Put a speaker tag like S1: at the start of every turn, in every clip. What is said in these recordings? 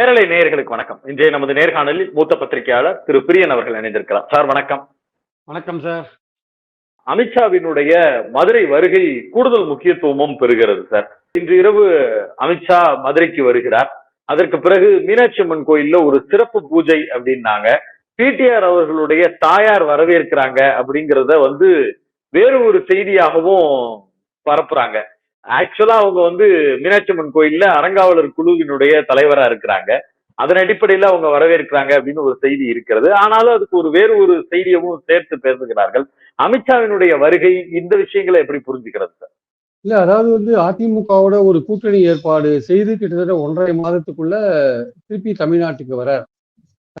S1: நேரலை நேயர்களுக்கு வணக்கம். இன்றைய நமது நேர்காணலில் மூத்த பத்திரிகையாளர் திரு பிரியன் அவர்கள் இணைந்திருக்கிறார். சார் வணக்கம்.
S2: வணக்கம் சார்.
S1: அமித்ஷாவினுடைய மதுரை வருகை கூடுதல் முக்கியத்துவமும் பெறுகிறது சார். இன்று இரவு அமித்ஷா மதுரைக்கு வருகிறார். அதற்கு பிறகு மீனாட்சி அம்மன் கோயில்ல ஒரு சிறப்பு பூஜை அப்படின்னாங்க. பிடிஆர் அவர்களுடைய தாயார் வரவேற்கிறாங்க அப்படிங்கிறத வந்து வேறு ஒரு செய்தியாகவும் பரப்புறாங்க. ஆக்சுவலா அவங்க வந்து மீனாட்சி அம்மன் கோயில்ல அறங்காவலர் குழுவினுடைய தலைவரா இருக்கிறாங்க. அதன் அடிப்படையில அவங்க வரவேற்கிறாங்க அப்படின்னு ஒரு செய்தி இருக்கிறது. ஆனாலும் அதுக்கு ஒரு வேறு ஒரு செய்தியமும் சேர்த்து பேசுகிறார்கள். அமித்ஷாவினுடைய வருகை இந்த விஷயங்களை எப்படி புரிஞ்சுக்கிறது சார்?
S2: இல்ல அதாவது வந்து அதிமுகவோட ஒரு கூட்டணி ஏற்பாடு செய்து கிட்டத்தட்ட ஒன்றரை மாதத்துக்குள்ள திருப்பி தமிழ்நாட்டுக்கு வரார்.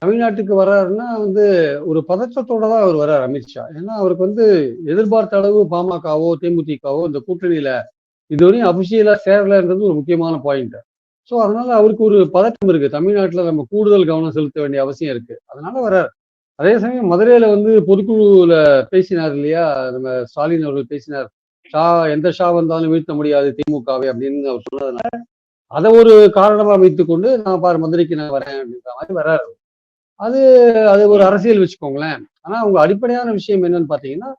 S2: தமிழ்நாட்டுக்கு வர்றாருன்னா வந்து ஒரு பதற்றத்தோட தான் அவர் வர்றார் அமித்ஷா. ஏன்னா அவருக்கு வந்து எதிர்பார்த்த அளவு பாமகவோ தேமுதிகவோ இந்த கூட்டணியில இதுவரையும் அபிஷியலா சேரலன்றது ஒரு முக்கியமான பாயிண்ட் ஸோ அதனால அவருக்கு ஒரு பதட்டம் இருக்கு. தமிழ்நாட்டுல நம்ம கூடுதல் கவனம் செலுத்த வேண்டிய அவசியம் இருக்கு. அதனால வர்றார். அதே சமயம் மதுரையில வந்து பொதுக்குழுல பேசினார் இல்லையா? நம்ம ஸ்டாலின் அவர்கள் பேசினார். ஷா எந்த ஷா வந்தாலும் வீழ்த்த முடியாது திமுகவை அப்படின்னு அவர் சொன்னதுனால அதை ஒரு காரணமா வைத்துக்கொண்டு நான் பாரு மதுரைக்கு நான் வரேன் அப்படின்ற மாதிரி வர்றாரு. அது அது ஒரு அரசியல் வச்சுக்கோங்களேன். ஆனா அவங்க அடிப்படையான விஷயம் என்னன்னு பாத்தீங்கன்னா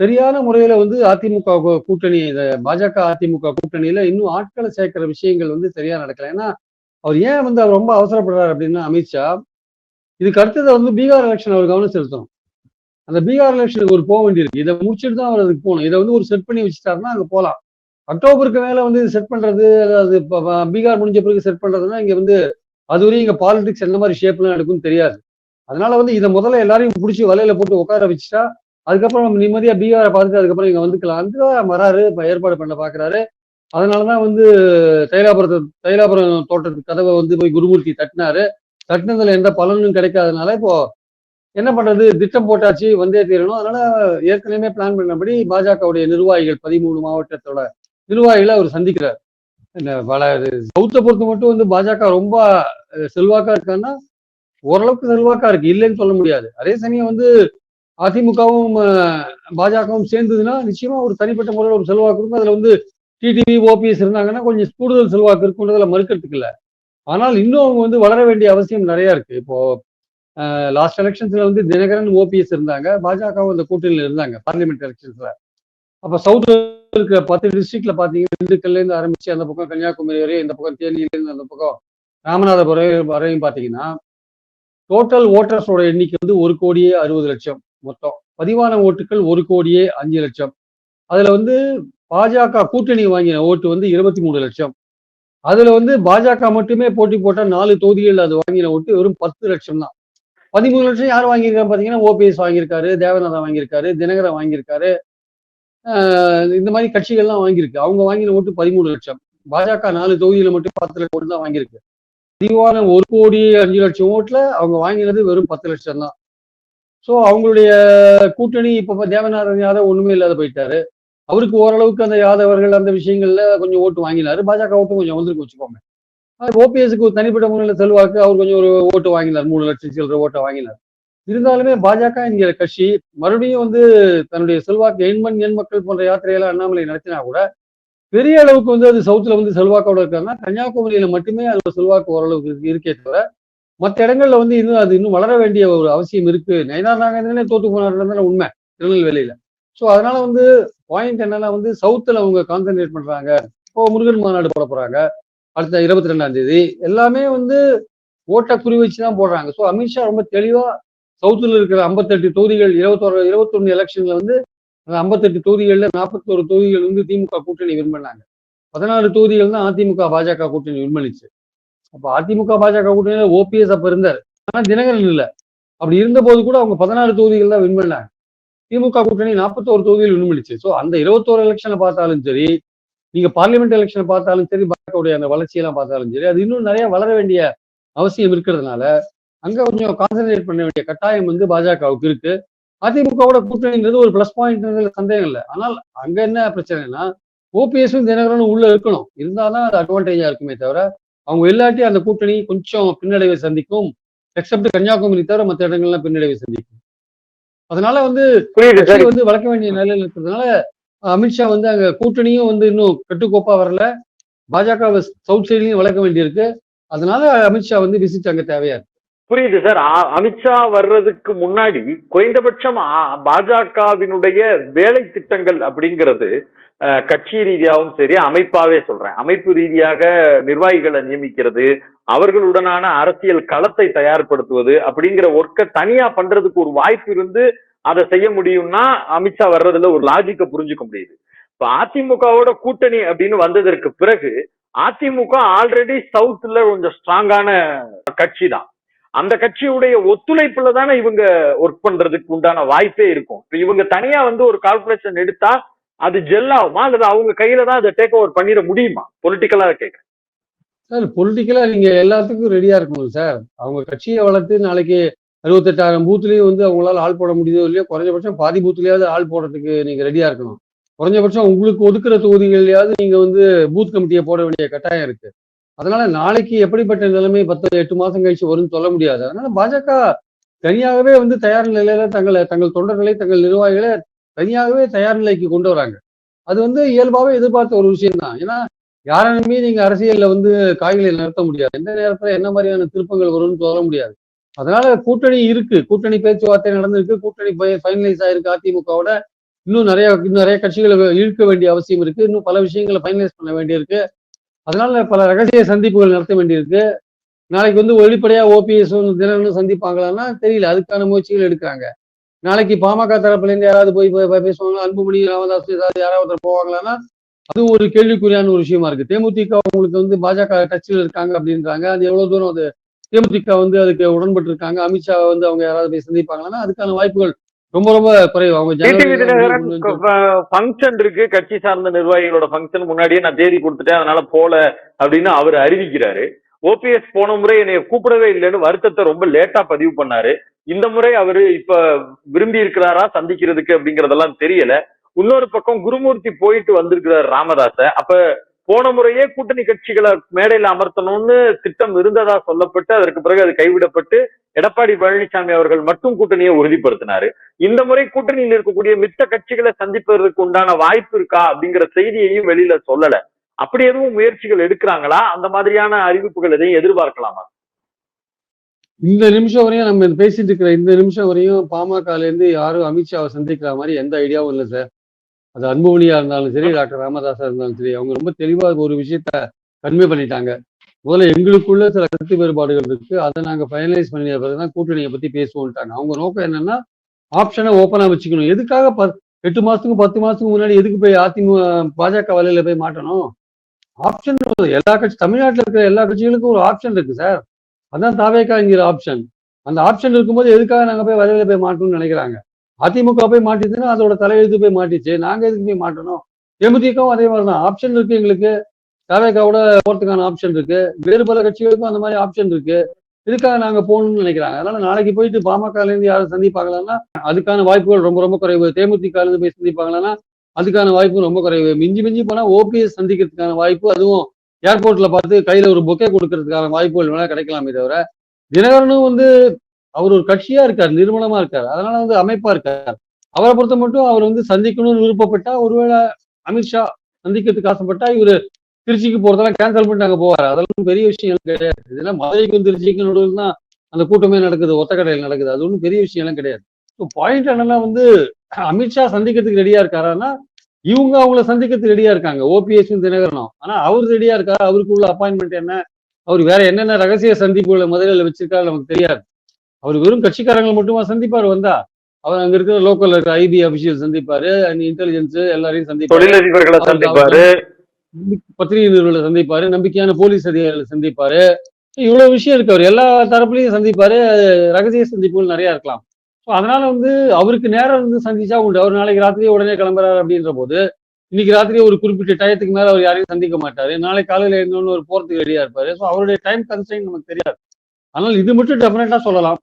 S2: சரியான முறையில வந்து அதிமுக கூட்டணி இந்த பாஜக அதிமுக கூட்டணியில இன்னும் ஆட்களை சேர்க்கிற விஷயங்கள் வந்து சரியா நடக்கல. ஏன்னா அவர் ஏன் வந்து அவர் ரொம்ப அவசரப்படுறாரு அப்படின்னா அமித்ஷா இதுக்கு அடுத்தது வந்து பீகார் எலெக்ஷன் அவர் கவனம் செலுத்தணும். அந்த பீகார் எலெக்ஷனுக்கு ஒரு போக வேண்டியிருக்கு. இதை முடிச்சுட்டு தான் அவர் அதுக்கு போகணும். இதை வந்து ஒரு செட் பண்ணி வச்சுட்டாருன்னா அங்க போகலாம் அக்டோபருக்கு மேல வந்து செட் பண்றது அதாவது பீகார் முடிஞ்ச பிறகு செட் பண்றதுன்னா இங்க வந்து அது வரையும் இங்க பாலிடிக்ஸ் எந்த மாதிரி ஷேப்லாம் எடுக்கும்னு தெரியாது. அதனால வந்து இதை முதல்ல எல்லாரையும் பிடிச்சி வலையில போட்டு உட்கார வச்சுட்டா அதுக்கப்புறம் நம்ம நிம்மதியா பீகாரை பார்த்துட்டு அதுக்கப்புறம் இங்க வந்துக்கலாம் அந்த வராரு இப்போ ஏற்பாடு பண்ண பாக்குறாரு. அதனாலதான் வந்து தைலாபுரத்தை தைலாபுரம் தோட்டத்துக்கு கதவை வந்து போய் குருமூர்த்தி தட்டினாரு. தட்டினதுல எந்த பலனும் கிடைக்காதனால இப்போ என்ன பண்றது? திட்டம் போட்டாச்சு வந்தே தீரணும். அதனால ஏற்கனவே பிளான் பண்ணபடி பாஜகவுடைய நிர்வாகிகள் பதிமூணு மாவட்டத்தோட நிர்வாகிகளை அவர் சந்திக்கிறார். பல சவுத்தை பொறுத்த மட்டும் வந்து பாஜக ரொம்ப செல்வாக்கா இருக்கான்னா ஓரளவுக்கு செல்வாக்கா இருக்கு. இல்லைன்னு சொல்ல முடியாது. அதே சமயம் வந்து அதிமுகவும் பாஜகவும் சேர்ந்ததுன்னா நிச்சயமா ஒரு தனிப்பட்ட முறையில் ஒரு செல்வாக்கு இருக்கும். அதுல வந்து டிடிவி ஓபிஎஸ் இருந்தாங்கன்னா கொஞ்சம் கூடுதல் செல்வாக்கு இருக்குன்றதுல மறுக்கிறதுக்கு இல்லை. ஆனால் இன்னும் அவங்க வந்து வளர வேண்டிய அவசியம் நிறைய இருக்கு. இப்போ லாஸ்ட் எலெக்ஷன்ஸ்ல வந்து தினகரன் ஓபிஎஸ் இருந்தாங்க. பாஜகவும் அந்த கூட்டணியில் இருந்தாங்க பார்லிமெண்ட் எலெக்ஷன்ஸ்ல அப்ப சவுத் இருக்கிற பத்து டிஸ்ட்ரிக்ட்ல பாத்தீங்கன்னா திண்டுக்கல்ல இருந்து ஆரம்பிச்சு அந்த பக்கம் கன்னியாகுமரி வரையும் இந்த பக்கம் தேனியிலிருந்து அந்த பக்கம் ராமநாதபுரம் வரையும் பாத்தீங்கன்னா டோட்டல் ஓட்டர்ஸோட எண்ணிக்கை வந்து ஒரு கோடியே அறுபது லட்சம். மொத்தம் பதிவான ஓட்டுகள் ஒரு கோடியே அஞ்சு லட்சம். அதுல வந்து பாஜக கூட்டணி வாங்கின ஓட்டு வந்து இருபத்தி மூணு லட்சம். அதுல வந்து பாஜக மட்டுமே போட்டி போட்டால் நாலு தொகுதிகள் அது வாங்கின ஓட்டு வெறும் பத்து லட்சம் தான். பதிமூணு லட்சம் யார் வாங்கியிருக்காங்க பாத்தீங்கன்னா ஓபிஎஸ் வாங்கியிருக்காரு தேவநாதன் வாங்கியிருக்காரு தினகரன் வாங்கியிருக்காரு. இந்த மாதிரி கட்சிகள்லாம் வாங்கியிருக்கு. அவங்க வாங்கின ஓட்டு பதிமூணு லட்சம். பாஜக நாலு தொகுதியில மட்டும் பத்து லட்சம் ஓட்டு தான் வாங்கியிருக்கு. பதிவான ஒரு கோடி அஞ்சு லட்சம் ஓட்டுல அவங்க வாங்கினது வெறும் பத்து லட்சம் தான். ஸோ அவங்களுடைய கூட்டணி இப்போ தேவநாதன் யாதவ் ஒன்றுமே இல்லாத போயிட்டாரு. அவருக்கு ஓரளவுக்கு அந்த யாதவர்கள் அந்த விஷயங்கள்ல கொஞ்சம் ஓட்டு வாங்கினாரு. பாஜக ஓட்டு கொஞ்சம் வந்திருக்கு வச்சுக்கோங்க ஓபிஎஸ்க்கு ஒரு தனிப்பட்ட முறையில் செல்வாக்கு அவர் கொஞ்சம் ஒரு ஓட்டு வாங்கினார். மூணு லட்சம் சில்லற ஓட்டை வாங்கினார். இருந்தாலுமே பாஜக என்கிற கட்சி மறுபடியும் வந்து தன்னுடைய செல்வாக்கு எண்மண் எண் மக்கள் போன்ற யாத்திரையெல்லாம் அண்ணாமலை நடத்தினா கூட பெரிய அளவுக்கு வந்து அது சவுத்துல வந்து செல்வாக்கோட இருக்காங்கன்னா கன்னியாகுமரியில மட்டுமே அது செல்வாக்கு ஓரளவுக்கு இருக்கே தவிர மற்ற இடங்கள்ல வந்து இன்னும் அது இன்னும் வளர வேண்டிய ஒரு அவசியம் இருக்கு. நயனார் நாகேந்திரனே தோத்து போனாருன்றதுல உண்மை. திருநெல்வேலியில. ஸோ அதனால வந்து பாயிண்ட் என்னன்னா வந்து சவுத்துல அவங்க கான்சென்ட்ரேட் பண்றாங்க. இப்போ முருகன் மாநாடு போட போறாங்க. அடுத்த இருபத்தி ரெண்டாம் தேதி. எல்லாமே வந்து ஓட்டை குறி வச்சு தான் போடுறாங்க. ஸோ அமித்ஷா ரொம்ப தெளிவா சவுத்துல இருக்கிற ஐம்பத்தெட்டு தொகுதிகள் இருபத்தோரு இருபத்தொன்னு எலெக்ஷன்ல வந்து அந்த ஐம்பத்தெட்டு தொகுதிகள்ல நாற்பத்தோரு தொகுதிகள் வந்து திமுக கூட்டணி வின் பண்ணாங்க பதினாறு தொகுதிகள் தான் அதிமுக பாஜக கூட்டணி வின் பண்ணிச்சு அப்ப அதிமுக பாஜக கூட்டணியில ஓபிஎஸ் அப்ப இருந்தார். ஆனா தினகரன் இல்ல. அப்படி இருந்த போது கூட அவங்க பதினாறு தொகுதிகள் தான் வின் பண்ணாங்க. திமுக கூட்டணி நாற்பத்தோரு தொகுதியில் வின் பண்ணிச்சு. ஸோ அந்த இருபத்தோரு எலெக்ஷனை பார்த்தாலும் சரி நீங்க பார்லிமெண்ட் எலெக்ஷனை பார்த்தாலும் சரி பாஜகவுடைய அந்த வளர்ச்சியெல்லாம் பார்த்தாலும் சரி அது இன்னும் நிறைய வளர வேண்டிய அவசியம் இருக்கிறதுனால அங்க கொஞ்சம் கான்சென்ட்ரேட் பண்ண வேண்டிய கட்டாயம் வந்து பாஜகவுக்கு இருக்கு. அதிமுகவோட கூட்டணின்றது ஒரு பிளஸ் பாயிண்ட் சந்தேகம் இல்லை. ஆனால் அங்க என்ன பிரச்சனைனா ஓபிஎஸும் தினகரனும் உள்ள இருக்கணும். இருந்தாதான் அது அட்வான்டேஜா இருக்குமே தவிர அவங்க இல்லாட்டி அந்த கூட்டணி கொஞ்சம் பின்னடைவை சந்திக்கும். எக்ஸப்ட் கன்னியாகுமரி தவிர மற்ற இடங்கள்லாம் பின்னடைவை சந்திக்கும். அதனால வந்து வந்து வளர்க்க வேண்டிய நிலையில இருக்கிறதுனால அமித்ஷா வந்து அங்க கூட்டணியும் வந்து இன்னும் கட்டுக்கோப்பா வரல. பாஜக சவுத் சைட்லயும் வளர்க்க வேண்டியிருக்கு. அதனால அமித்ஷா வந்து விசிட் அங்க தேவையா இருக்கு.
S1: புரியுது சார். அமித்ஷா வர்றதுக்கு முன்னாடி குறைந்தபட்சம் பாஜகவினுடைய வேலை திட்டங்கள் அப்படிங்கிறது கட்சி ரீதியாகவும் சரி அமைப்பாவே சொல்றேன். அமைப்பு ரீதியாக நிர்வாகிகளை நியமிக்கிறது அவர்களுடனான அரசியல் களத்தை தயார்படுத்துவது அப்படிங்கிற ஒர்க்கை தனியா பண்றதுக்கு ஒரு வாய்ப்பு இருந்து அதை செய்ய முடியும்னா அமித்ஷா வர்றதுல ஒரு லாஜிக்கை புரிஞ்சுக்க முடியுது. இப்ப அதிமுகவோட கூட்டணி அப்படின்னு வந்ததற்கு பிறகு அதிமுக ஆல்ரெடி சவுத்ல கொஞ்சம் ஸ்ட்ராங்கான கட்சி தான். அந்த கட்சியுடைய ஒத்துழைப்புல தானே இவங்க ஒர்க் பண்றதுக்கு உண்டான வாய்ப்பே இருக்கும். இப்ப இவங்க தனியா வந்து ஒரு கால்குலேஷன் எடுத்தா அது ஜெல் ஆகுமா? அல்லது அவங்க கையில தான் அதை டேக் ஓவர் பண்ணிட முடியுமா? பொலிட்டிக்கலா கேட்க
S2: சார் பொலிட்டிக்கலா நீங்க எல்லாத்துக்கும் ரெடியா இருக்கணும் சார் அவங்க கட்சியை வளர்த்து நாளைக்கு அறுபத்தெட்டாயிரம் பூத்துலயும் வந்து அவங்களால ஆள் போட முடியுதோ இல்லையோ குறைஞ்சபட்சம் பாதி பூத்துலயாவது ஆள் போடுறதுக்கு நீங்க ரெடியா இருக்கணும். குறைஞ்சபட்சம் உங்களுக்கு ஒதுக்குற தொகுதிகள்லயாவது நீங்க வந்து பூத் கமிட்டியை போட வேண்டிய கட்டாயம் இருக்கு. அதனால நாளைக்கு எப்படிப்பட்ட நிலைமை பத்து எட்டு மாசம் கழிச்சு வரும்னு சொல்ல முடியாது. அதனால பாஜக தனியாகவே வந்து தயார் நிலையில தங்களை தங்கள் தொண்டர்களை தங்கள் நிர்வாகிகளை தனியாகவே தயார் நிலைக்கு கொண்டு வராங்க. அது வந்து இயல்பாகவே எதிர்பார்த்த ஒரு விஷயம் தான் ஏன்னா யாரையுமே நீங்க அரசியல்ல வந்து காய்களை நிறுத்த முடியாது. எந்த நேரத்துல என்ன மாதிரியான திருப்பங்கள் வரும்னு சொல்ல முடியாது. அதனால கூட்டணி இருக்கு. கூட்டணி பேச்சுவார்த்தை நடந்திருக்கு. கூட்டணி ஃபைனலைஸ் ஆயிருக்கு அதிமுகவோட. இன்னும் நிறைய இன்னும் நிறைய கட்சிகளை இழுக்க வேண்டிய அவசியம் இருக்கு. இன்னும் பல விஷயங்களை ஃபைனலைஸ் பண்ண வேண்டியிருக்கு. அதனால பல ரகசிய சந்திப்புகள் நடத்த வேண்டியிருக்கு. நாளைக்கு வந்து வெளிப்படையா ஓபிஎஸ் தினமும் சந்திப்பாங்களான்னா தெரியல. அதுக்கான முயற்சிகள் எடுக்கிறாங்க. நாளைக்கு பாமக தரப்புல இருந்து யாராவது போய் போய் போய் பேசுவாங்க அன்புமணி ராமதாஸ் ஏதாவது யாராவது போவாங்களான்னா அதுவும் ஒரு கேள்விக்குறியான ஒரு விஷயமா இருக்கு. தேமுதிக உங்களுக்கு வந்து பாஜக டச்சில் இருக்காங்க அப்படின்றாங்க. அது எவ்வளவு தூரம் அது தேமுதிக வந்து அதுக்கு உடன்பட்டு இருக்காங்க? அமித்ஷா வந்து அவங்க யாராவது போய் சந்திப்பாங்கன்னா அதுக்கான வாய்ப்புகள் ரொம்ப ரொம்ப குறைவு. அவங்க
S1: ஃபங்க்ஷன் இருக்கு. கட்சி சார்ந்த நிர்வாகிகளோட ஃபங்க்ஷன் முன்னாடியே நான் தேதி கொடுத்துட்டேன். அதனால போல அப்படின்னு அவர் அறிவிக்கிறாரு. ஓபிஎஸ் போன முறை என்னை கூப்பிடவே இல்லைன்னு வருத்தத்தை ரொம்ப லேட்டா பதிவு பண்ணாரு. இந்த முறை அவரு இப்ப விரும்பி இருக்கிறாரா சந்திக்கிறதுக்கு அப்படிங்கறதெல்லாம் தெரியல. இன்னொரு பக்கம் குருமூர்த்தி போயிட்டு வந்திருக்கிறார் ராமதாச. அப்ப போன முறையே கூட்டணி கட்சிகளை மேடையில அமர்த்தணும்னு திட்டம் இருந்ததா சொல்லப்பட்டு அதற்கு பிறகு அது கைவிடப்பட்டு எடப்பாடி பழனிசாமி அவர்கள் மட்டும் கூட்டணியை உறுதிப்படுத்தினாரு. இந்த முறை கூட்டணியில் இருக்கக்கூடிய மித்த கட்சிகளை சந்திப்பதற்கு உண்டான வாய்ப்பு இருக்கா அப்படிங்கிற செய்தியையும் வெளியில சொல்லல. அப்படி எதுவும் முயற்சிகள் எடுக்கிறாங்களா? அந்த மாதிரியான அறிவிப்புகள் எதையும் எதிர்பார்க்கலாமா?
S2: இந்த நிமிஷம் வரையும் நம்ம பேசிட்டு இருக்கிற இந்த நிமிஷம் வரையும் பாமகல இருந்து யாரும் அமித்ஷாவை சந்திக்கிற மாதிரி எந்த ஐடியாவும் இல்லை சார். அது அன்புமணியா இருந்தாலும் சரி டாக்டர் ராமதாசா இருந்தாலும் சரி அவங்க ரொம்ப தெளிவா ஒரு விஷயத்த கன்வே பண்ணிட்டாங்க. முதல்ல எங்களுக்குள்ள சில கருத்து வேறுபாடுகள் இருக்கு. அதை நாங்க ஃபைனலைஸ் பண்ணின பிறகுதான் கூட்டணியை பத்தி பேசுவோம்ட்டாங்க. அவங்க நோக்கம் என்னன்னா ஆப்ஷனை ஓப்பனா வச்சுக்கணும். எதுக்காக ப- எட்டு மாசத்துக்கும் பத்து மாசத்துக்கு முன்னாடி எதுக்கு போய் அதிமுக பாஜக வலையில போய் மாட்டணும்? ஆப்ஷன் எல்லா கட்சி தமிழ்நாட்டுல இருக்கிற எல்லா கட்சிகளுக்கும் ஒரு ஆப்ஷன் இருக்கு சார் அதான் தாவேக்காங்கிற ஆப்ஷன் அந்த ஆப்ஷன் இருக்கும்போது எதுக்காக நாங்க போய் வரையில போய் மாட்டணும்னு நினைக்கிறாங்க? அதிமுக போய் மாட்டிச்சுன்னா அதோட தலையெழுத்து போய் மாட்டிச்சு. நாங்க எதுக்கு போய் மாட்டணும்? தேமுதிகவும் அதே மாதிரி தான் ஆப்ஷன் இருக்கு எங்களுக்கு. தாவேக்காவோட போறதுக்கான ஆப்ஷன் இருக்கு. வேறு பல கட்சிகளுக்கும் அந்த மாதிரி ஆப்ஷன் இருக்கு. இதுக்காக நாங்க போகணும்னு நினைக்கிறாங்க. அதனால நாளைக்கு போயிட்டு பாமகலேருந்து யாரும் சந்திப்பாங்களான்னா அதுக்கான வாய்ப்புகள் ரொம்ப ரொம்ப குறைவு. தேமுதிகலேருந்து போய் சந்திப்பாங்களான்னா அதுக்கான வாய்ப்பு ரொம்ப குறைவு. மிஞ்சி மிஞ்சி போனா ஓபிஎஸ் சந்திக்கிறதுக்கான வாய்ப்பு அதுவும் ஏர்போர்ட்ல பார்த்து கையில ஒரு பொக்கே கொடுக்கறதுக்கான வாய்ப்புகள் வேணா கிடைக்கலாமே தவிர தினகரனும் வந்து அவர் ஒரு கட்சியா இருக்கார் நிறுவனமா இருக்கார். அதனால வந்து அமைப்பா இருக்கார். அவரை பொறுத்த மட்டும் அவர் வந்து சந்திக்கணும்னு விருப்பப்பட்டா ஒருவேளை அமித்ஷா சந்திக்கிறதுக்கு ஆசைப்பட்டா இவரு திருச்சிக்கு போறதெல்லாம் கேன்சல் பண்ணிட்டு அங்க போவார். அதெல்லாம் பெரிய விஷயம் எல்லாம் கிடையாது. இதெல்லாம் மதுரைக்கும் திருச்சிக்கும் நடுவில் தான் அந்த கூட்டமே நடக்குது ஒத்தக்கடையில் நடக்குது. அது ஒன்றும் பெரிய விஷயம் எல்லாம் கிடையாது. ஸோ பாயிண்ட் என்னன்னா வந்து அமித்ஷா சந்திக்கிறதுக்கு ரெடியா இருக்காரான்னா இவங்க அவங்கள சந்திக்கிறதுக்கு ரெடியா இருக்காங்க. ஓபிஎஸ் தினகரனும். ஆனா அவர் ரெடியா இருக்காரு? அவருக்கு உள்ள அப்பாயின்மெண்ட் என்ன? அவர் வேற என்னென்ன ரகசிய சந்திப்புகளை மதுரையில் வச்சிருக்காரு நமக்கு தெரியாது. அவர் வெறும் கட்சிக்காரங்களை மட்டுமா சந்திப்பார் வந்தா? அவர் அங்க இருக்கிற லோக்கல்ல இருக்கிற ஐபி அபிஷியல் சந்திப்பாரு இன்டெலிஜென்ஸ் எல்லாரையும் சந்திப்பாரு.
S1: சந்திப்பாரு.
S2: பத்திரிகை நிறுவனங்களை சந்திப்பாரு நம்பிக்கையான போலீஸ் அதிகாரிகளை சந்திப்பாரு. இவ்வளவு விஷயம் இருக்கு. அவர் எல்லா தரப்புலையும் சந்திப்பாரு. ரகசிய சந்திப்புகள் நிறைய இருக்கலாம். ஸோ அதனால வந்து அவருக்கு நேரம் இருந்து சந்திச்சா உண்டு. அவர் நாளைக்கு ராத்திரியே உடனே கிளம்புறாரு அப்படின்ற போது இன்னைக்கு ராத்திரி ஒரு குறிப்பிட்ட டயத்துக்கு மேல அவர் யாரையும் சந்திக்க மாட்டாரு. நாளைக்கு காலையில இருந்தோன்னு ஒரு போறதுக்கு ரெடியா இருப்பாரு. ஸோ அவருடைய டைம் கன்ஸ்டைன் நமக்கு தெரியாது. ஆனால் இது மட்டும் டெஃபினட்டா சொல்லலாம்.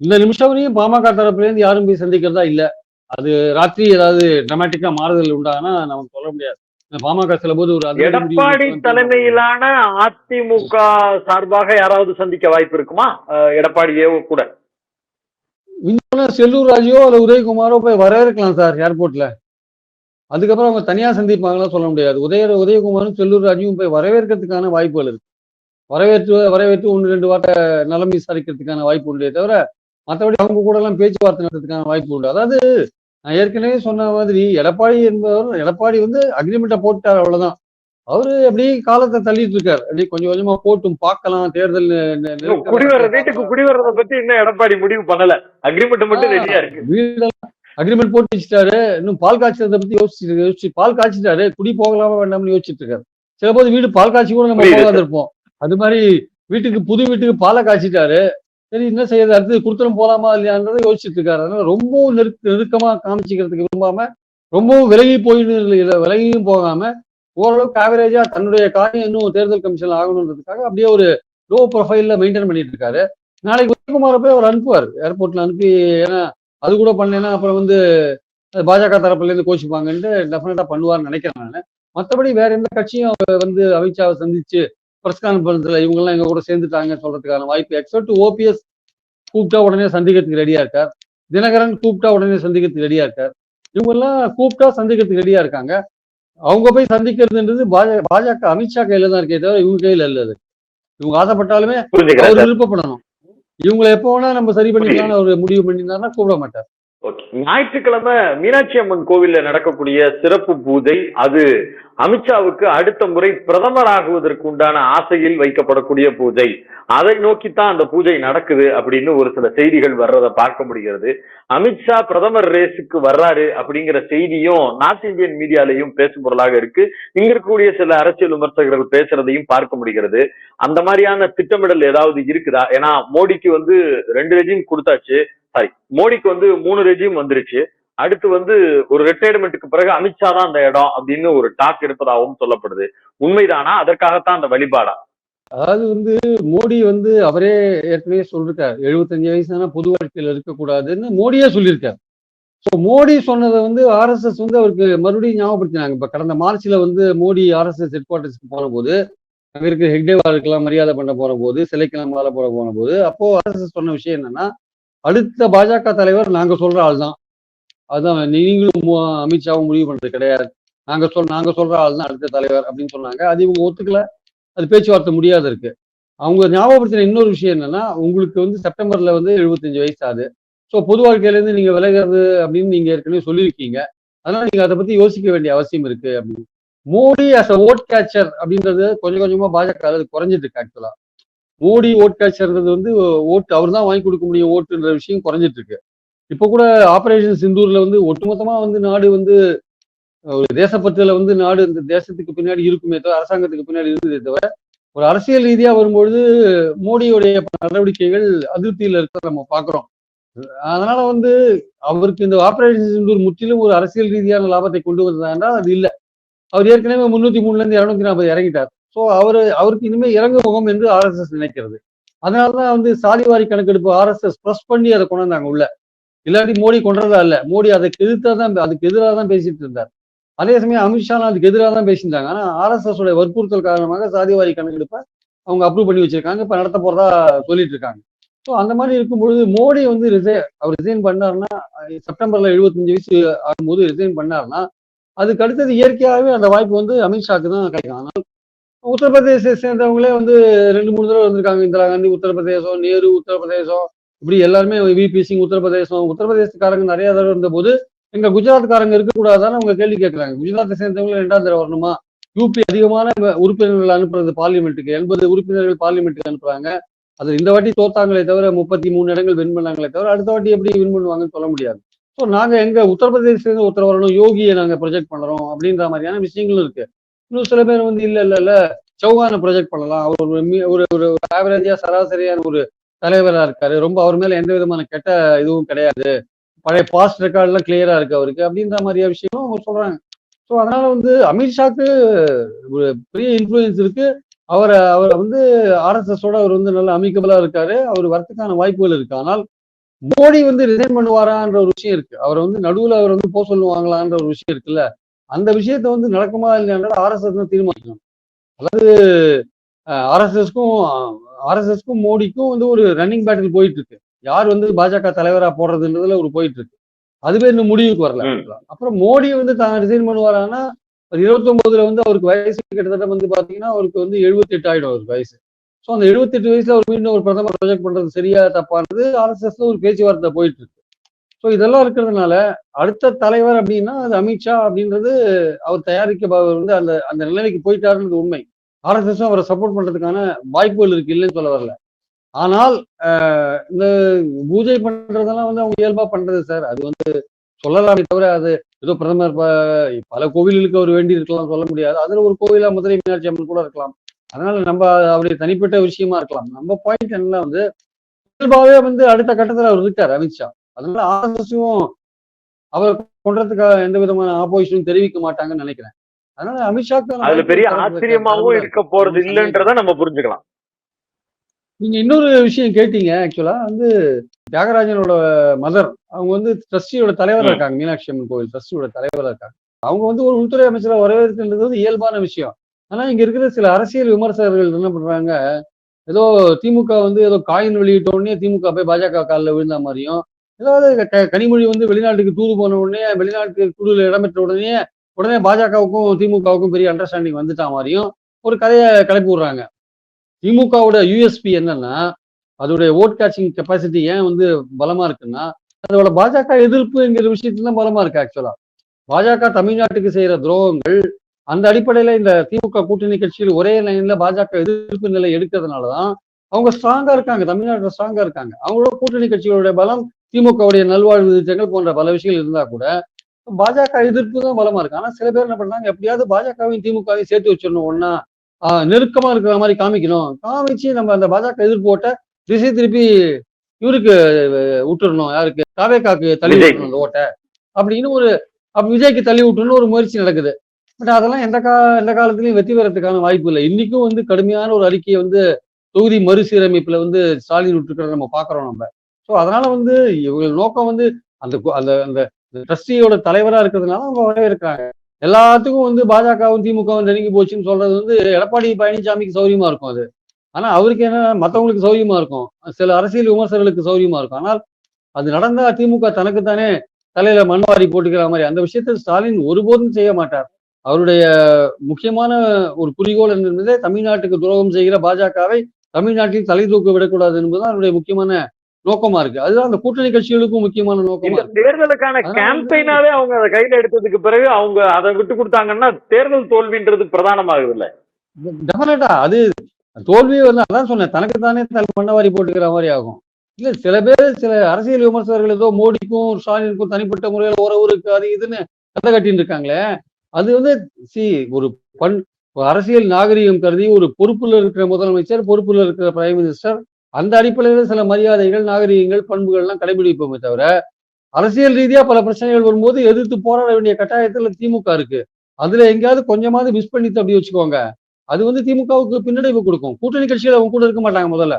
S2: இந்த நிமிஷம் வரையும் பாமக தரப்புல இருந்து யாரும் போய் சந்திக்கிறதா இல்ல. அது ராத்திரி ஏதாவது டிராமட்டிக்கா மாறுதல் உண்டானா நமக்கு சொல்ல முடியாது. பாமக சில போது ஒரு
S1: எடப்பாடி. தலைமையிலான அதிமுக சார்பாக யாராவது சந்திக்க வாய்ப்பு இருக்குமா? எடப்பாடியே கூட.
S2: இன்னொன்னு செல்லூர் ராஜியோ அல்ல உதயகுமாரோ போய் வரவேற்கலாம் சார் ஏர்போர்ட்ல. அதுக்கப்புறம் அவங்க தனியா சந்திப்பாங்களா சொல்ல முடியாது. உதய உதயகுமாரும் செல்லூர் ராஜுவும் போய் வரவேற்கிறதுக்கான வாய்ப்புகள் இருக்கு. வரவேற்று வரவேற்று ஒன்று ரெண்டு வார்த்தை நலம் விசாரிக்கிறதுக்கான வாய்ப்பு உண்டே தவிர மற்றபடி அவங்க கூட எல்லாம் பேச்சுவார்த்தை நடத்துறதுக்கான வாய்ப்பு உண்டு. அதாவது நான் ஏற்கனவே சொன்ன மாதிரி எடப்பாடி என்பவர் எடப்பாடி வந்து அக்ரிமெண்ட்டை போட்டார் அவ்வளவுதான். அவரு அப்படியே காலத்தை தள்ளிட்டு இருக்காரு. அப்படியே கொஞ்சம் கொஞ்சமா போட்டும் பார்க்கலாம் தேர்தல்
S1: குடிவர வீட்டுக்கு குடிவரத பத்தி இன்னும் எடப்பாடி முடிவு பண்ணல. அக்ரிமெண்ட் மட்டும் ரெடியா இருக்கு.
S2: வீடெல்லாம் அக்ரிமெண்ட் போட்டு வச்சுட்டாரு. இன்னும் பால் காய்ச்சறதை பத்தி யோசிச்சு யோசிச்சு பால் காய்ச்சிட்டாரு. குடி போகலாமா வேண்டாம்னு யோசிச்சுட்டு இருக்காரு. சில போது வீடு பால் காய்ச்சி கூட நம்ம. போகாத இருப்போம் அது மாதிரி வீட்டுக்கு புது வீட்டுக்கு பாலை காய்ச்சிட்டாரு. சரி என்ன செய்யறது? அடுத்து கொடுத்துரும் போலாமா இல்லையான்றதை யோசிச்சுட்டு இருக்காரு. அதனால ரொம்பவும் நெருக்க நெருக்கமா காமிச்சிக்கிறதுக்கு விரும்பாம ரொம்பவும் விலகி இல்லை விலகியும் போகாம ஓரளவுக்கு ஆவரேஜா தன்னுடைய காரியம் இன்னும் தேர்தல் கமிஷன் ஆகணுன்றதுக்காக அப்படியே ஒரு லோ ப்ரொஃபைல்ல மெயின்டைன் பண்ணிட்டு இருக்காரு. நாளைக்கு உதயகுமாரை போய் அவர் அனுப்புவார். ஏர்போர்ட்ல அனுப்பி ஏன்னா அது கூட பண்ணலைன்னா அப்புறம் வந்து பாஜக தரப்புல இருந்து கோச்சிப்பாங்கன்ட்டு டெஃபினட்டா பண்ணுவார்னு நினைக்கிறேன் நான். மற்றபடி வேற எந்த கட்சியும் வந்து அமித்ஷாவை சந்திச்சு பிரஸ் கான்ஃபரன்ஸ்ல இவங்க எல்லாம் எங்க கூட சேர்ந்துட்டாங்க சொல்றதுக்கான வாய்ப்பு எக்ஸப்ட் ஓபிஎஸ் கூப்பிட்டா உடனே சந்திக்கிறதுக்கு ரெடியா இருக்கார். தினகரன் கூப்பிட்டா உடனே சந்திக்கிறதுக்கு ரெடியா இருக்கார். இவங்க எல்லாம் கூப்பிட்டா சந்திக்கிறதுக்கு ரெடியா இருக்காங்க. அவங்க போய் சந்திக்கிறதுன்றது பாஜக பாஜக அமித்ஷா கையில தான் இருக்கே தவிர இவங்க கையில இல்ல அது. இவங்க ஆசைப்பட்டாலுமே அவர் விருப்பப்படணும். இவங்களை எப்போ வேணா நம்ம சரி பண்ணிக்கலாம்னு அவர் முடிவு பண்ணியிருந்தாருன்னா கூப்பிட மாட்டார்.
S1: ஞாயிற்றுக்கிழமை மீனாட்சி அம்மன் கோவில்ல நடக்கக்கூடிய சிறப்பு பூஜை அது அமித்ஷாவுக்கு அடுத்த முறை பிரதமர் ஆகுவதற்கு உண்டான ஆசையில் வைக்கப்படக்கூடிய பூஜை. அதை நோக்கித்தான் அந்த பூஜை நடக்குது அப்படின்னு ஒரு சில செய்திகள் வர்றதை பார்க்க முடிகிறது. அமித்ஷா பிரதமர் ரேஸுக்கு வர்றாரு அப்படிங்கிற செய்தியும் நார்த் இந்தியன் மீடியாலையும் பேசும் பொருளாக இருக்கு. இங்க இருக்கக்கூடிய சில அரசியல் விமர்சகர்கள் பேசுறதையும் பார்க்க முடிகிறது. அந்த மாதிரியான திட்டமிடல் ஏதாவது இருக்குதா? ஏன்னா மோடிக்கு வந்து ரெண்டு ரெஜிம் கொடுத்தாச்சு. சாரி மோடிக்கு வந்து மூணு ரெஜிம் வந்துருச்சு. அடுத்து வந்து ஒரு ரிட்டையர்மெண்ட்டுக்கு பிறகு அமித்ஷா தான் அந்த இடம் அப்படின்னு ஒரு டாக் இருப்பதாகவும் சொல்லப்படுது. உண்மைதானா? அதற்காகத்தான் அந்த வழிபாடா?
S2: அதாவது வந்து மோடி வந்து அவரே ஏற்கனவே சொல்லிருக்காரு. எழுபத்தஞ்சு வயசுனா பொது வாழ்க்கையில் இருக்கக்கூடாதுன்னு மோடியே சொல்லியிருக்காரு. ஸோ மோடி சொன்னதை வந்து ஆர்எஸ்எஸ் வந்து அவருக்கு மறுபடியும் ஞாபகப்படுத்தினாங்க. இப்போ கடந்த மார்ச்ல வந்து மோடி ஆர்எஸ்எஸ் ஹெட் குவார்ட்டர்ஸ்க்கு போன போது அங்க ஹெக்டேவாருக்கெல்லாம் மரியாதை பண்ண போன போது சிலைக்கெல்லாம் மாலை போட போன போது அப்போ ஆர்எஸ்எஸ் சொன்ன விஷயம் என்னன்னா அடுத்த பாஜக தலைவர் நாங்க சொல்ற ஆள் தான் அதுதான் நீங்களும் மு- அமித்ஷாவும் முடிவு பண்றது கிடையாது. நாங்க சொல் நாங்க சொல்ற ஆள் தான் அடுத்த தலைவர் அப்படின்னு சொன்னாங்க. அது இவங்க ஒத்துக்கல. அது பேச்சுவார்த்தை முடியாத இருக்கு. அவங்க ஞாபகப்படுத்தின இன்னொரு விஷயம் என்னன்னா உங்களுக்கு வந்து செப்டம்பர்ல வந்து எழுபத்தஞ்சு வயசு ஆகுது. ஸோ பொது வாழ்க்கையில இருந்து நீங்க விலகிறது அப்படின்னு நீங்க ஏற்கனவே சொல்லியிருக்கீங்க. அதனால நீங்க அதை பத்தி யோசிக்க வேண்டிய அவசியம் இருக்கு அப்படின்னு. Modi as a vote catcher அப்படின்றது கொஞ்சம் கொஞ்சமா பாஜக அது குறைஞ்சிட்டு இருக்கு ஆக்சுவலா மோடி ஓட் கேச்சர்ன்றது வந்து ஓட்டு அவர் தான் வாங்கி கொடுக்க முடியும் ஓட்டுன்ற விஷயம் குறைஞ்சிட்டு இருக்கு. இப்போ கூட ஆபரேஷன் சிந்தூர்ல வந்து ஒட்டுமொத்தமா வந்து நாடு வந்து ஒரு தேசப்பற்றுல வந்து நாடு இந்த தேசத்துக்கு பின்னாடி இருக்குமே தவிர அரசாங்கத்துக்கு பின்னாடி இருந்ததே தவிர ஒரு அரசியல் ரீதியா வரும்பொழுது மோடியுடைய நடவடிக்கைகள் அதிருப்தியில இருக்க நம்ம பாக்குறோம் அதனால வந்து அவருக்கு இந்த ஆபரேஷன் சிந்தூர் முற்றிலும் ஒரு அரசியல் ரீதியான லாபத்தை கொண்டு வந்ததா அது இல்லை. அவர் ஏற்கனவே முன்னூத்தி மூணுல இருந்து இருநூத்தி நாற்பது இறங்கிட்டார். ஸோ அவர் அவருக்கு இனிமே இறங்கு முகம் என்று ஆர்எஸ்எஸ் நினைக்கிறது. அதனாலதான் வந்து சாதிவாரி கணக்கெடுப்பு ஆர்எஸ்எஸ் ப்ரெஸ் பண்ணி அதை கொண்டாந்தாங்க உள்ள. இல்லாட்டி மோடி கொண்டதா இல்ல. மோடி அதுக்கு எதிர்த்தா தான் அதுக்கு எதிராக தான் பேசிட்டு இருந்தார். அதே சமயம் அமித்ஷாலாம் அதுக்கு எதிராக தான் பேசியிருந்தாங்க. ஆனா ஆர்எஸ்எஸ் உடைய வற்புறுத்தல் காரணமாக சாதிவாரி கணக்கெடுப்பை அவங்க அப்ரூவ் பண்ணி வச்சிருக்காங்க. இப்ப நடத்த போறதா சொல்லிட்டு இருக்காங்க. ஸோ அந்த மாதிரி இருக்கும்பொழுது மோடி வந்து ரிசை அவர் ரிசைன் பண்ணாருன்னா செப்டம்பர்ல எழுபத்தஞ்சு வயசு ஆகும்போது ரிசைன் பண்ணாருன்னா அதுக்கு அடுத்தது இயற்கையாகவே அந்த வாய்ப்பு வந்து அமித்ஷாக்கு தான் கிடைக்கும். ஆனால் உத்தரப்பிரதேச சேர்ந்தவங்களே வந்து ரெண்டு மூணு தடவை வந்திருக்காங்க. இந்திரா காந்தி உத்தரப்பிரதேசம் நேரு உத்தரப்பிரதேசம் இப்படி எல்லாருமே விபி சிங் உத்தரப்பிரதேசம் உத்தரப்பிரதேசக்காரங்க நிறைய தடவை இருந்தபோது எங்க குஜராத்காரங்க இருக்கக்கூடாதான்னு அவங்க கேள்வி கேட்கறாங்க குஜராத்தை சேர்ந்தவங்க ரெண்டாவது தடவை வரணுமா யூபி அதிகமான உறுப்பினர்கள் அனுப்புறது பார்லிமெண்ட்டுக்கு எண்பது உறுப்பினர்கள் பார்லிமெண்ட்டுக்கு அனுப்புறாங்க அது இந்த வாட்டி தோத்தாங்களே தவிர முப்பத்தி மூணு இடங்கள் வின் பண்ணாங்களே தவிர அடுத்த வாட்டி எப்படி வின் பண்ணுவாங்கன்னு சொல்ல முடியாது ஸோ நாங்க எங்க உத்தரப்பிரதேசத்துல ஒருத்தர் வரணும் யோகியை நாங்க ப்ரொஜெக்ட் பண்றோம் அப்படின்ற மாதிரியான விஷயங்களும் இருக்கு இன்னும் சில பேர் வந்து இல்ல இல்ல இல்ல சௌகானை ப்ரொஜெக்ட் பண்ணலாம் அவர் ஒரு ஒரு ஒரு ஆவரேஜா சராசரியான ஒரு தலைவரா இருக்காரு. ரொம்ப அவர் மேல எந்த விதமான கெட்ட இதுவும் கிடையாது. பழைய பாஸ்ட் ரெக்கார்ட் எல்லாம் கிளியரா இருக்கு அவருக்கு. அப்படின்ற மாதிரியா விஷயமும் அவங்க சொல்றாங்க. ஸோ அதனால வந்து அமித்ஷாக்கு ஒரு பெரிய இன்ஃப்ளூயன்ஸ் இருக்கு. அவரை அவரை வந்து ஆர்எஸ்எஸோட அவர் வந்து நல்ல அமிக்கபிளா இருக்காரு. அவர் வரத்துக்கான வாய்ப்புகள் இருக்கு. ஆனால் மோடி வந்து ரிசைன் பண்ணுவாரான்ற ஒரு விஷயம் இருக்கு. அவர் வந்து நடுவுல அவர் வந்து போக சொல்லுவாங்களான்ற ஒரு விஷயம் இருக்குல்ல. அந்த விஷயத்த வந்து நடக்குமா இல்லையான்றது ஆர்எஸ்எஸ் தான் தீர்மானிக்கணும். அதாவது ஆர்எஸ்எஸ்க்கும் ஆர்எஸ்எஸ்க்கும் மோடிக்கும் வந்து ஒரு ரன்னிங் பேட்டில் போயிட்டு இருக்கு யார் வந்து பாஜக தலைவரா போடுறதுன்றதுல ஒரு போயிட்டு இருக்கு அதுவே இன்னும் முடிவுக்கு வரல. அப்புறம் மோடி வந்து தான் ரிசைன் பண்ணுவாரான்னா ஒரு 29 வந்து அவருக்கு வயசு கிட்டத்தட்ட வந்து பாத்தீங்கன்னா அவருக்கு வந்து 78 ஆயிடும் அவருக்கு வயசு. ஸோ அந்த எழுபத்தெட்டு வயசுல ஒரு மீண்டும் ஒரு பிரதமர் ப்ரொஜெக்ட் பண்றது சரியா தப்பானது ஆர்எஸ்எஸ்ல ஒரு பேச்சுவார்த்தை போயிட்டு இருக்கு ஸோ இதெல்லாம் இருக்கிறதுனால அடுத்த தலைவர் அப்படின்னா அது அமித்ஷா அப்படின்றது அவர் தயாரிக்கப்பவர் வந்து அந்த அந்த நிலைமைக்கு போயிட்டாருன்றது உண்மை. ஆர்எஸ்எஸும் அவரை சப்போர்ட் பண்றதுக்கான வாய்ப்புகள் இருக்கு இல்லைன்னு சொல்ல வரல. ஆனால் இந்த பூஜை பண்றதெல்லாம் வந்து அவங்க இயல்பா பண்றது சார் அது வந்து சொல்லலாமே தவிர அது ஏதோ பிரதமர் பல கோவில்களுக்கு அவர் வேண்டி இருக்கலாம் சொல்ல முடியாது. அதுல ஒரு கோவிலா மதுரை மீனாட்சி அம்மன் கூட இருக்கலாம். அதனால நம்ம அவருடைய தனிப்பட்ட விஷயமா இருக்கலாம். நம்ம பாயிண்ட் என்ன வந்து இயல்பாவே வந்து அடுத்த கட்டத்துல அவர் இருக்கார் அமித்ஷா அதனால ஆர்எஸ்எஸும் அவர் கொண்டதுக்காக எந்த விதமான ஆப்போசிஷனும் தெரிவிக்க மாட்டாங்கன்னு நினைக்கிறேன். அதனால அமித்ஷாக்கு
S1: அதுல பெரிய ஆச்சரியமாவும் இருக்க போறது இல்லைன்றத நம்ம புரிஞ்சுக்கலாம்.
S2: நீங்க இன்னொரு விஷயம் கேட்டீங்க ஆக்சுவலா வந்து தியாகராஜனோட மதர் அவங்க வந்து ட்ரஸ்டியோட தலைவரா
S1: ம்.
S2: இருக்காங்க மீனாட்சி அம்மன் கோவில் ட்ரஸ்டியோட தலைவரா இருக்காங்க. அவங்க வந்து ஒரு உள்துறை அமைச்சரை வரவேற்கின்றது வந்து இயல்பான விஷயம். ஆனா இங்க இருக்கிற சில அரசியல் விமர்சகர்கள் என்ன பண்றாங்க ஏதோ திமுக வந்து ஏதோ காயின் வெளியிட்ட உடனே திமுக போய் பாஜக காலில் விழுந்த மாதிரியும் ஏதாவது கனிமொழி வந்து வெளிநாட்டுக்கு தூது போன உடனே வெளிநாட்டு குழுவில் இடம்பெற்ற உடனே உடனே பாஜகவுக்கும் திமுகவுக்கும் பெரிய அண்டர்ஸ்டாண்டிங் வந்துட்டா மாதிரியும் ஒரு கதையை கிளப்பி விடுறாங்க. திமுகவோட யூஎஸ்பி என்னன்னா அதோடைய ஓட் கேட்சிங் கெப்பாசிட்டி ஏன் வந்து பலமா இருக்குன்னா அதோட பாஜக எதிர்ப்புங்கிற விஷயத்துல தான் பலமா இருக்கு ஆக்சுவலா பாஜக தமிழ்நாட்டுக்கு செய்யற துரோகங்கள் அந்த அடிப்படையில இந்த திமுக கூட்டணி கட்சிகள் ஒரே லைன்ல பாஜக எதிர்ப்பு நிலை எடுக்கிறதுனாலதான் அவங்க ஸ்ட்ராங்கா இருக்காங்க தமிழ்நாட்டில் ஸ்ட்ராங்கா இருக்காங்க. அவங்களோட கூட்டணி கட்சிகளுடைய பலம் திமுகவுடைய நல்வாழ்வு திட்டங்கள் போன்ற பல விஷயங்கள் இருந்தா கூட பாஜக எதிர்ப்பு தான் பலமா இருக்கு. ஆனா சில பேர் என்ன பண்றாங்க எப்படியாவது பாஜகவையும் திமுகவையும் சேர்த்து வச்சிடணும் ஒன்னா நெருக்கமா இருக்கிற மாதிரி காமிக்கணும். காமிச்சு நம்ம அந்த பாஜக எதிர்ப்பு ஓட்ட திசை திருப்பி இவருக்கு விட்டுறணும். யாருக்கு? காவேக்காக்கு தள்ளி. விட்டுறணும் அந்த ஓட்டை. அப்படின்னு ஒரு அப்ப விஜய்க்கு தள்ளி விட்டுறணும் ஒரு முயற்சி நடக்குது. பட் அதெல்லாம் எந்த கா எந்த காலத்துலயும் வெற்றி பெறதுக்கான வாய்ப்பு இல்லை. இன்னைக்கும் வந்து கடுமையான ஒரு அறிக்கையை வந்து தொகுதி மறுசீரமைப்புல வந்து ஸ்டாலின் விட்டுருக்கிறத நம்ம பாக்குறோம் நம்ம. ஸோ அதனால வந்து இவங்க நோக்கம் வந்து அந்த அந்த அந்த ட்ரஸ்டியோட தலைவரா இருக்கிறதுனால அவங்க வரவேற்கிறாங்க எல்லாத்துக்கும் வந்து பாஜகவும் திமுகவும் நெருங்கி போச்சுன்னு சொல்றது வந்து எடப்பாடி பழனிசாமிக்கு சௌரியமா இருக்கும் அது. ஆனா அவருக்கு என்ன மற்றவங்களுக்கு சௌரியமா இருக்கும். சில அரசியல் விமர்சகர்களுக்கு சௌரியமா இருக்கும். ஆனால் அது நடந்தா திமுக தனக்குத்தானே தலையில மண்வாரி போட்டுக்கிற மாதிரி. அந்த விஷயத்தை ஸ்டாலின் ஒருபோதும் செய்ய மாட்டார். அவருடைய முக்கியமான ஒரு குறிக்கோள் என்பதே தமிழ்நாட்டுக்கு துரோகம் செய்கிற பாஜகவை தமிழ்நாட்டில் தலை தூக்க விடக்கூடாது என்பதுதான் அவருடைய முக்கியமான நோக்கமா இருக்கு. அதுதான் அந்த கூட்டணி கட்சிகளுக்கும் முக்கியமான நோக்கமா
S1: தேர்தலுக்கான கேம்பெயினாவே அவங்க அதை கையில எடுத்ததுக்கு பிறகு அவங்க அதை விட்டு கொடுத்தாங்கன்னா தேர்தல் தோல்வின்றது பிரதானமாகுது இல்ல
S2: டெஃபினட்டா அது தோல்வி வந்து அதான் சொன்னேன். தனக்கு தானே தலை மண்ணவாரி போட்டுக்கிற மாதிரி ஆகும். இல்ல சில பேர் சில அரசியல் விமர்சகர்கள் ஏதோ மோடிக்கும் ஸ்டாலினுக்கும் தனிப்பட்ட முறையில் உறவு இருக்கு அது இதுன்னு கதை கட்டின்னு இருக்காங்களே. அது வந்து சி ஒரு பண் அரசியல் நாகரிகம் கருதி ஒரு பொறுப்புல இருக்கிற முதலமைச்சர் பொறுப்புல இருக்கிற பிரைம் மினிஸ்டர் அந்த அடிப்படையில் சில மரியாதைகள் நாகரிகங்கள் பண்புகள்லாம் கடைபிடிப்போமே தவிர அரசியல் ரீதியா பல பிரச்சனைகள் வரும்போது எதிர்த்து போராட வேண்டிய கட்டாயத்துல திமுக இருக்கு. அதுல எங்கேயாவது கொஞ்சமாவது மிஸ் பண்ணிட்டு அப்படி வச்சுக்கோங்க. அது வந்து திமுகவுக்கு பின்னடைவு கொடுக்கும். கூட்டணி கட்சிகள் அவங்க கூட இருக்க மாட்டாங்க முதல்ல.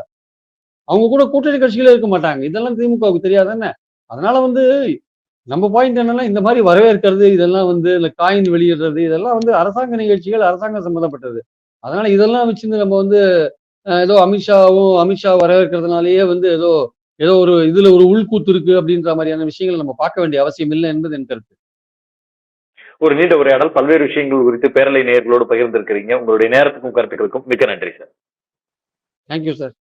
S2: அவங்க கூட கூட்டணி கட்சிகளே இருக்க மாட்டாங்க. இதெல்லாம் திமுகவுக்கு தெரியாதானே அதனால வந்து நம்ம பாயிண்ட் என்னன்னா இந்த மாதிரி வரவேற்கிறது இதெல்லாம் வந்து இந்த காயின் வெளியிடுறது இதெல்லாம் வந்து அரசாங்க நிகழ்ச்சிகள் அரசாங்கம் சம்மந்தப்பட்டது. அதனால இதெல்லாம் வச்சிருந்து நம்ம வந்து ஏதோ அமித்ஷாவும் அமித்ஷா வரவேற்கிறதுனாலயே வந்து ஏதோ ஏதோ ஒரு இதுல ஒரு உள்கூத்து இருக்கு அப்படின்ற மாதிரியான விஷயங்களை நம்ம பார்க்க வேண்டிய அவசியம் இல்லை என்பது என் கருத்து.
S1: ஒரு நீண்ட உரையாடல். பல்வேறு விஷயங்கள் குறித்து பேரலை நேயர்களோடு பகிர்ந்திருக்கிறீங்க. உங்களுடைய நேரத்துக்கும் கருத்துக்களுக்கும் மிக்க நன்றி சார்.
S2: Thank you sir